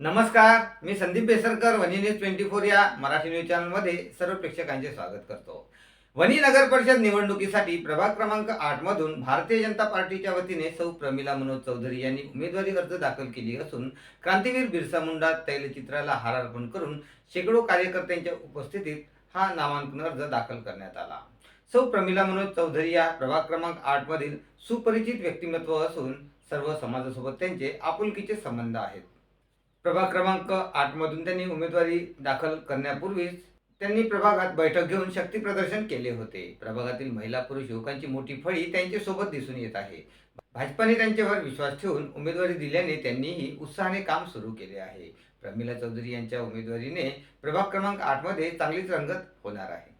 नमस्कार मी संदीप बेसरकर वनी न्यूज ट्वेंटी फोर या मराठी न्यूज चॅनलमध्ये सर्व प्रेक्षकांचे स्वागत करतो. वनी नगर परिषद निवडणुकीसाठी प्रभाग क्रमांक आठ मधून भारतीय जनता पार्टीच्या वतीने सौ प्रमिला मनोज चौधरी यांनी उमेदवारी अर्ज दाखल केली असून क्रांतीवीर बिरसा मुंडा तैलचित्राला हार अर्पण करून शेकडो कार्यकर्त्यांच्या उपस्थितीत हा नामांकन अर्ज दाखल करण्यात आला. सौ प्रमिला मनोज चौधरी या प्रभाग क्रमांक आठमधील सुपरिचित व्यक्तिमत्व असून सर्व समाजासोबत त्यांचे आपुलकीचे संबंध आहेत. प्रभाग क्रमांक आठ मधून त्यांनी उमेदवारी दाखल करण्यापूर्वीच त्यांनी प्रभागात बैठक घेऊन शक्ती प्रदर्शन केले होते. प्रभागातील महिला पुरुष युवकांची मोठी फळी त्यांच्यासोबत दिसून येत आहे. भाजपाने त्यांच्यावर विश्वास ठेवून उमेदवारी दिल्याने त्यांनीही उत्साहाने काम सुरू केले आहे. प्रमिला चौधरी यांच्या उमेदवारीने प्रभाग क्रमांक आठमध्ये चांगलीच रंगत होणार आहे.